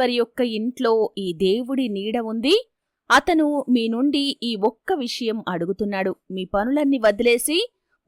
వారి యొక్క ఇంట్లో ఈ దేవుడి నీడ ఉంది. అతను మీ నుండి ఈ ఒక్క విషయం అడుగుతున్నాడు. మీ పనులన్నీ వదిలేసి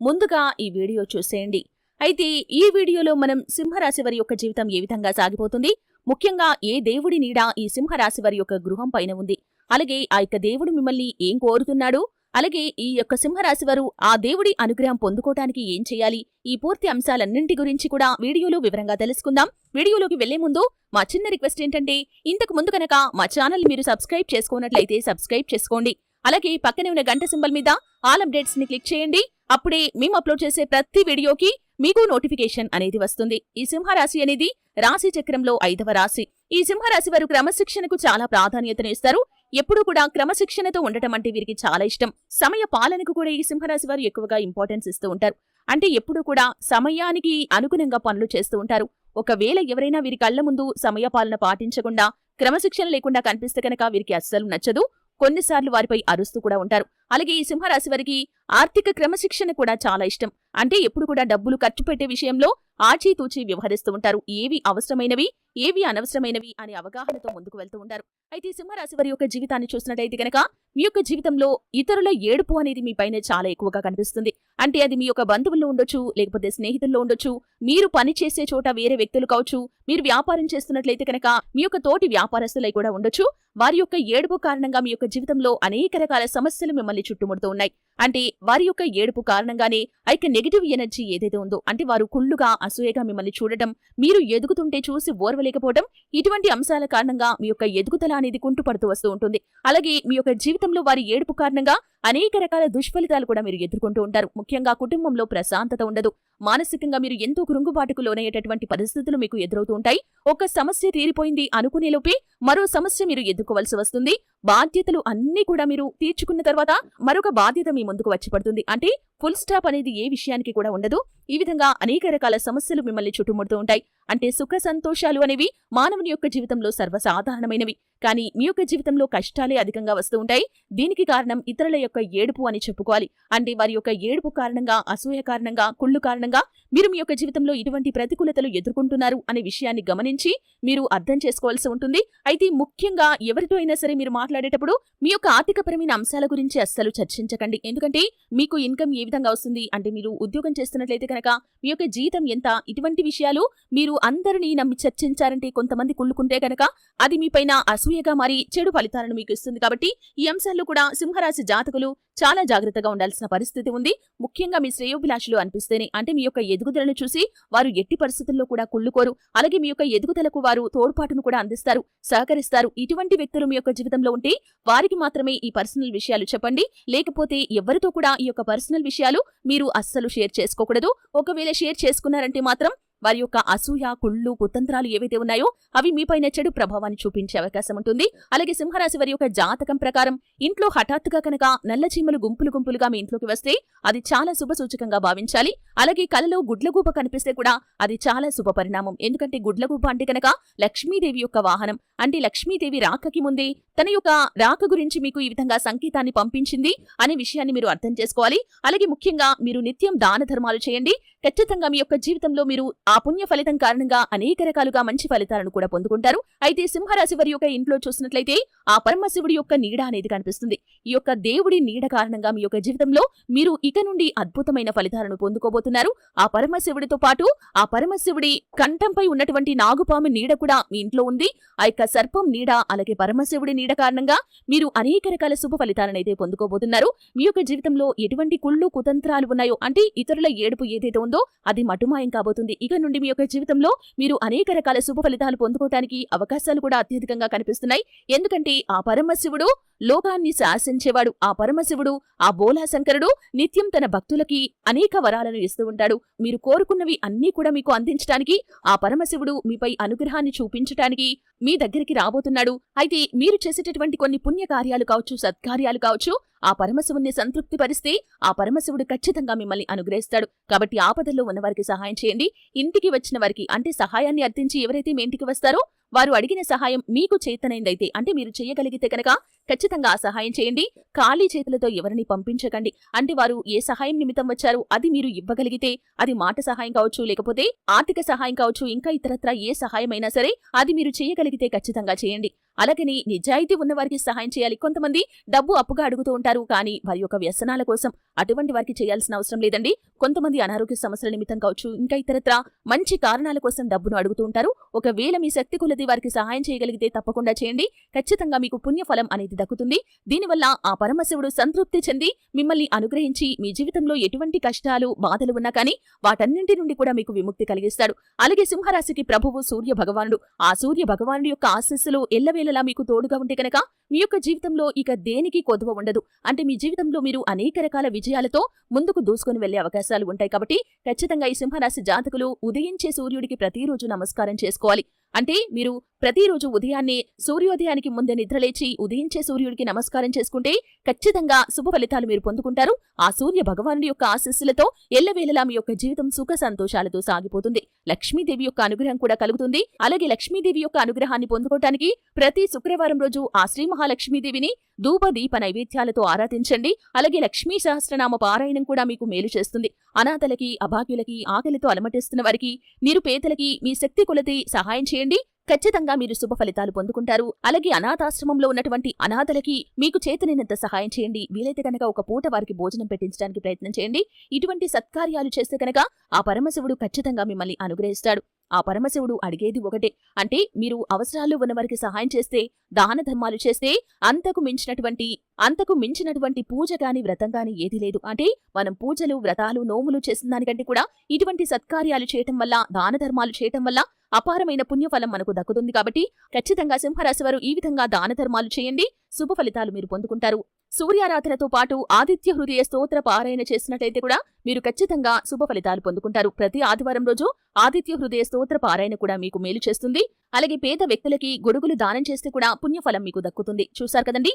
ముందుగా ఈ వీడియో చూసేయండి. అయితే ఈ వీడియోలో మనం సింహరాశి వారి యొక్క జీవితం ఏ విధంగా సాగిపోతుంది? ముఖ్యంగా ఏ దేవుడి నీడ ఈ సింహరాశి వారి యొక్క గృహం పైన ఉంది? అలాగే ఆ యొక్క దేవుడు మిమ్మల్ని ఏం కోరుతున్నాడు? అలాగే ఈ యొక్క సింహరాశి వారు ఆ దేవుడి అనుగ్రహం పొందుకోవటానికి ఏం చేయాలి? ఈ పూర్తి అంశాలన్నింటి గురించి కూడా వీడియోలో వివరంగా తెలుసుకుందాం. వీడియోలోకి వెళ్ళే ముందు మా చిన్న రిక్వెస్ట్ ఏంటంటే ఇంతకు ముందు కనుక మా ఛానల్ మీరు సబ్స్క్రైబ్ చేసుకున్నట్లయితే సబ్స్క్రైబ్ చేసుకోండి. అలాగే పక్కనే ఉన్న గంట సింబల్ మీద ఆల్ అప్డేట్స్ని క్లిక్ చేయండి. అప్పుడే మేము అప్లోడ్ చేసే ప్రతి వీడియోకి మీకు నోటిఫికేషన్ అనేది వస్తుంది. ఈ సింహరాశి అనేది రాశి చక్రంలో ఐదవ రాశి. ఈ సింహరాశి వారు క్రమశిక్షణకు చాలా ప్రాధాన్యతను ఇస్తారు. ఎప్పుడూ కూడా క్రమశిక్షణతో ఉండటం అంటే వీరికి చాలా ఇష్టం. సమయ పాలనకు కూడా ఈ సింహరాశి వారు ఎక్కువగా ఇంపార్టెన్స్ ఇస్తూ ఉంటారు. అంటే ఎప్పుడూ కూడా సమయానికి అనుగుణంగా పనులు చేస్తూ ఉంటారు. ఒకవేళ ఎవరైనా వీరి కళ్ళ ముందు సమయ పాలన పాటించకుండా క్రమశిక్షణ లేకుండా కనిపిస్తే కనుక వీరికి అస్సలు నచ్చదు. కొన్నిసార్లు వారిపై అరుస్తూ కూడా ఉంటారు. అలాగే ఈ సింహరాశి వారికి ఆర్థిక క్రమశిక్షణ కూడా చాలా ఇష్టం. అంటే ఎప్పుడు కూడా డబ్బులు ఖర్చు పెట్టే విషయంలో ఆచితూచి వ్యవహరిస్తూ ఉంటారు. ఏవి అవసరమైనవి ఏవి అనవసరమైనవి అనే అవగాహనతో ముందుకు వెళ్తూ ఉంటారు. అయితే సింహరాశి వారి యొక్క జీవితాన్ని చూసినట్టయితే గనక మీ యొక్క జీవితంలో ఇతరుల ఏడుపు అనేది మీ పైన చాలా ఎక్కువగా కనిపిస్తుంది. అంటే అది మీ యొక్క బంధువుల్లో ఉండొచ్చు లేకపోతే స్నేహితుల్లో ఉండొచ్చు మీరు పని చేసే చోట వేరే వ్యక్తులు కావచ్చు మీరు వ్యాపారం చేస్తున్నట్లయితే కనుక మీ యొక్క తోటి వ్యాపారస్తులై కూడా ఉండొచ్చు. వారి యొక్క ఏడుపు కారణంగా మీ యొక్క జీవితంలో అనేక రకాల సమస్యలు మిమ్మల్ని చుట్టుముడుతూ ఉన్నాయి. అంటే వారి యొక్క ఏడుపు కారణంగానే ఐక నెగిటివ్ ఎనర్జీ ఏదైతే ఉందో అంటే వారు కుళ్ళుగా అసూయగా మిమ్మల్ని చూడటం మీరు ఎదుగుతుంటే చూసి ఓర్వలేకపోవడం ఇటువంటి అంశాల కారణంగా మీ యొక్క ఎదుగుదల అనేది కుంటుపడుతూ వస్తూ ఉంటుంది. అలాగే మీ యొక్క జీవితంలో వారి ఏడుపు కారణంగా అనేక రకాల దుష్ఫలితాలు కూడా మీరు ఎదుర్కొంటూ ఉంటారు. ముఖ్యంగా కుటుంబంలో ప్రశాంతత ఉండదు. మానసికంగా మీరు ఎంతో కృంగుబాటుకు లోనయ్యేటటువంటి పరిస్థితులు మీకు ఎదురవుతూ ఉంటాయి. ఒక సమస్య తీరిపోయింది అనుకునేలోపే మరో సమస్య మీరు ఎదుర్కోవలసి వస్తుంది. బాధ్యతలు అన్నీ కూడా మీరు తీర్చుకున్న తర్వాత మరొక బాధ్యత మీ ముందుకు వచ్చి పడుతుంది. అంటే ఫుల్ స్టాప్ అనేది ఏ విషయానికి కూడా ఉండదు. ఈ విధంగా అనేక రకాల సమస్యలు మిమ్మల్ని చుట్టుముడుతూ ఉంటాయి. అంటే సుఖ సంతోషాలు అనేవి మానవుని యొక్క జీవితంలో సర్వసాధారణమైనవి. కానీ మీ యొక్క జీవితంలో కష్టాలే అధికంగా వస్తూ ఉంటాయి. దీనికి కారణం ఇతరుల యొక్క ఏడుపు అని చెప్పుకోవాలి. అంటే వారి యొక్క ఏడుపు కారణంగా అసూయ కారణంగా కుళ్ళు కారణంగా మీరు మీ యొక్క జీవితంలో ఇటువంటి ప్రతికూలతలు ఎదుర్కొంటున్నారు అనే విషయాన్ని గమనించి మీరు అర్థం చేసుకోవాల్సి ఉంటుంది. అయితే ముఖ్యంగా ఎవరితో అయినా సరే మీరు మాట్లాడేటప్పుడు మీ యొక్క ఆర్థికపరమైన అంశాల గురించి అస్సలు చర్చించకండి. ఎందుకంటే మీకు ఇన్కమ్ ఏ విధంగా వస్తుంది? అంటే మీరు ఉద్యోగం చేస్తున్నట్లయితే కనుక మీ యొక్క జీతం ఎంత? ఇటువంటి విషయాలు మీరు అందరినీ నమ్మి చర్చించారంటే కొంతమంది కుళ్ళుకుంటే కనుక అది మీపైన అసూయగా మారి చెడు ఫలితాలను మీకు ఇస్తుంది కాబట్టి ఈ అంశాల్లో కూడా సింహరాశి జాతకులు చాలా జాగ్రత్తగా ఉండాల్సిన పరిస్థితి ఉంది. ముఖ్యంగా మీ శ్రేయోభిలాషులు అనిపిస్తేనే అంటే మీ యొక్క ఎదుగుదలను చూసి వారు ఎట్టి పరిస్థితుల్లో కూడా కుళ్ళుకోరు. అలాగే మీ యొక్క ఎదుగుదలకు వారు తోడ్పాటును కూడా అందిస్తారు సహకరిస్తారు. ఇటువంటి వ్యక్తులు మీ యొక్క జీవితంలో ఉంటే వారికి మాత్రమే ఈ పర్సనల్ విషయాలు చెప్పండి. లేకపోతే ఎవరితో కూడా ఈ యొక్క పర్సనల్ విషయాలు మీరు అస్సలు షేర్ చేసుకోకూడదు. ఒకవేళ షేర్ చేసుకున్నారంటే మాత్రం వారి యొక్క అసూయ కుళ్ళు కుతంత్రాలు ఏవైతే ఉన్నాయో అవి మీపైన చెడు ప్రభావాన్ని చూపించే అవకాశం ఉంటుంది. అలాగే సింహరాశి వారి యొక్క జాతకం ప్రకారం ఇంట్లో హఠాత్తుగా కనుక నల్ల చీమలు గుంపులు గుంపులుగా మీ ఇంట్లోకి వస్తే అది చాలా శుభ సూచకంగా భావించాలి. అలాగే కలలో గుడ్లగూప కనిపిస్తే కూడా అది చాలా శుభ పరిణామం. ఎందుకంటే గుడ్లగూప అంటే కనుక లక్ష్మీదేవి యొక్క వాహనం. అంటే లక్ష్మీదేవి రాకకి ముందే తన యొక్క రాక గురించి మీకు ఈ విధంగా సంకేతాన్ని పంపించింది అనే విషయాన్ని మీరు అర్థం చేసుకోవాలి. అలాగే ముఖ్యంగా మీరు నిత్యం దాన ధర్మాలు చేయండి. ఖచ్చితంగా మీ యొక్క జీవితంలో మీరు ఆ పుణ్య ఫలితం కారణంగా అనేక రకాలుగా మంచి ఫలితాలను కూడా పొందుకుంటారు. అయితే సింహరాశి వారి యొక్క ఇంట్లో చూసినట్లయితే ఆ పరమశివుడి యొక్క నీడ అనేది కనిపిస్తుంది. ఈ యొక్క దేవుడి నీడ కారణంగా మీ యొక్క జీవితంలో మీరు ఇక నుండి అద్భుతమైన ఫలితాలను పొందుకోబోతున్నారు. ఆ పరమశివుడితో పాటు ఆ పరమశివుడి కంఠంపై ఉన్నటువంటి నాగుపాము నీడ కూడా మీ ఇంట్లో ఉంది. ఆ యొక్క సర్పం నీడ అలాగే పరమశివుడి నీడ కారణంగా మీరు అనేక రకాల శుభ ఫలితాలను అయితే పొందుకోబోతున్నారు. మీ యొక్క జీవితంలో ఎటువంటి కుళ్ళు కుతంత్రాలు ఉన్నాయో అంటే ఇతరుల ఏడుపు ఏదైతే ఉందో అది మటుమాయం కాబోతుంది. ఇక నుండి మీ యొక్క జీవితంలో మీరు అనేక రకాల శుభ ఫలితాలు పొందుకోవడానికి అవకాశాలు కూడా అత్యధికంగా కనిపిస్తున్నాయి. ఎందుకంటే ఆ పరమశివుడు లోకాన్ని శాసించేవాడు. ఆ పరమశివుడు ఆ బోలాశంకరుడు నిత్యం తన భక్తులకి అనేక వరాలను ఇస్తూ ఉంటాడు. మీరు కోరుకున్నవి అన్నీ కూడా మీకు అందించడానికి ఆ పరమశివుడు మీపై అనుగ్రహాన్ని చూపించటానికి మీ దగ్గరికి రాబోతున్నాడు. అయితే మీరు చేసేటటువంటి కొన్ని పుణ్య కార్యాలు కావచ్చు సత్కార్యాలు కావచ్చు ఆ పరమశివుణ్ణి సంతృప్తిపరిస్తే ఆ పరమశివుడు ఖచ్చితంగా మిమ్మల్ని అనుగ్రహిస్తాడు. కాబట్టి ఆ ఆపదల్లో ఉన్న వారికి సహాయం చేయండి. ఇంటికి వచ్చిన వారికి అంటే సహాయాన్ని అర్థించి ఎవరైతే మీ ఇంటికి వస్తారో వారు అడిగిన సహాయం మీకు చేతనైందైతే అంటే మీరు చేయగలిగితే కనుక ఖచ్చితంగా ఆ సహాయం చేయండి. ఖాళీ చేతులతో ఎవరిని పంపించకండి. అంటే వారు ఏ సహాయం నిమిత్తం వచ్చారు అది మీరు ఇవ్వగలిగితే అది మాట సహాయం కావచ్చు లేకపోతే ఆర్థిక సహాయం కావచ్చు ఇంకా ఇతరత్ర ఏ సహాయమైనా సరే అది మీరు చేయగలిగితే ఖచ్చితంగా చేయండి. అలాగని నిజాయితీ ఉన్న వారికి సహాయం చేయాలి. కొంతమంది డబ్బు అప్పుగా అడుగుతూ ఉంటారు కానీ వారి యొక్క వ్యసనాల కోసం అటువంటి వారికి చేయాల్సిన అవసరం లేదండి. కొంతమంది అనారోగ్య సమస్యల నిమిత్తం కావచ్చు ఇంకా ఇతరత్ర మంచి కారణాల కోసం డబ్బును అడుగుతూ ఉంటారు. ఒకవేళ మీ శక్తి కొలది వారికి సహాయం చేయగలిగితే తప్పకుండా చేయండి. ఖచ్చితంగా మీకు పుణ్యఫలం అనేది దక్కుతుంది. దీనివల్ల ఆ పరమశివుడు సంతృప్తి చెంది మిమ్మల్ని అనుగ్రహించి మీ జీవితంలో ఎటువంటి కష్టాలు బాధలు ఉన్నా కానీ వాటన్నింటి నుండి కూడా మీకు విముక్తి కలిగిస్తాడు. అలాగే సింహరాశికి ప్రభువు సూర్య భగవానుడు. ఆ సూర్య భగవానుడి యొక్క ఆశస్సులు ఎల్లవేళలా మీకు తోడుగా ఉంటే కనుక మీ యొక్క జీవితంలో ఇక దేనికి కొదువ ఉండదు. అంటే మీ జీవితంలో మీరు అనేక రకాల విజయాలతో ముందుకు దూసుకొని వెళ్ళే అవకాశాలు ఉంటాయి. కాబట్టి ఖచ్చితంగా ఈ సింహరాశి జాతకులు ఉదయించే సూర్యుడికి ప్రతిరోజు నమస్కారం చేసుకోవాలి. అంటే మీరు ప్రతిరోజు ఉదయాన్నే సూర్యోదయానికి ముందే నిద్రలేచి ఉదయించే సూర్యుడికి నమస్కారం చేసుకుంటే ఖచ్చితంగా శుభ ఫలితాలు మీరు పొందుకుంటారు. ఆ సూర్య భగవానుడి యొక్క ఆశస్సులతో ఎల్లవేళలా మీ యొక్క జీవితం సుఖ సంతోషాలతో సాగిపోతుంది. లక్ష్మీదేవి యొక్క అనుగ్రహం కూడా కలుగుతుంది. అలాగే లక్ష్మీదేవి యొక్క అనుగ్రహాన్ని పొందుకోవటానికి ప్రతి శుక్రవారం రోజు ఆ శ్రీ మహాలక్ష్మీదేవిని ధూప దీప నైవేద్యాలతో ఆరాధించండి. అలాగే లక్ష్మీ సహస్రనామ పారాయణం కూడా మీకు మేలు చేస్తుంది. అనాథలకి అభాగ్యులకి ఆకలితో అలమటిస్తున్న వారికి నిరుపేదలకి మీ శక్తి కొలది సహాయం చేయండి. ఖచ్చితంగా మీరు శుభ ఫలితాలు పొందుకుంటారు. అలాగే అనాథాశ్రమంలో ఉన్నటువంటి అనాథలకి మీకు చేతనైనంత సహాయం చేయండి. వీలైతే కనుక ఒక పూట వారికి భోజనం పెట్టించడానికి ప్రయత్నం చేయండి. ఇటువంటి సత్కార్యాలు చేస్తే కనుక ఆ పరమశివుడు ఖచ్చితంగా మిమ్మల్ని అనుగ్రహిస్తాడు. ఆ పరమశివుడు అడిగేది ఒకటే. అంటే మీరు అవసరాలు ఉన్నవారికి సహాయం చేస్తే దాన ధర్మాలు చేస్తే అంతకు మించినటువంటి అంతకు మించినటువంటి పూజ గాని వ్రతం గాని ఏది లేదు. అంటే మనం పూజలు వ్రతాలు నోములు చేసిన దానికంటే కూడా ఇటువంటి సత్కార్యాలు చేయటం వల్ల దాన ధర్మాలు చేయటం వల్ల అపారమైన పుణ్యఫలం మనకు దక్కుతుంది కాబట్టి ఖచ్చితంగా సింహరాశి వారు ఈ విధంగా దాన ధర్మాలు చేయండి. శుభ ఫలితాలు మీరు పొందుకుంటారు. సూర్యారాధనతో పాటు ఆదిత్య హృదయ స్తోత్ర పారాయణ చేసినట్లయితే కూడా మీరు ఖచ్చితంగా శుభ ఫలితాలు పొందుకుంటారు. ప్రతి ఆదివారం రోజు ఆదిత్య హృదయ స్తోత్ర పారాయణ కూడా మీకు మేలు చేస్తుంది. అలాగే పేద వ్యక్తులకి గొడుగులు దానం చేస్తే కూడా పుణ్యఫలం మీకు దక్కుతుంది. చూశారు కదండి?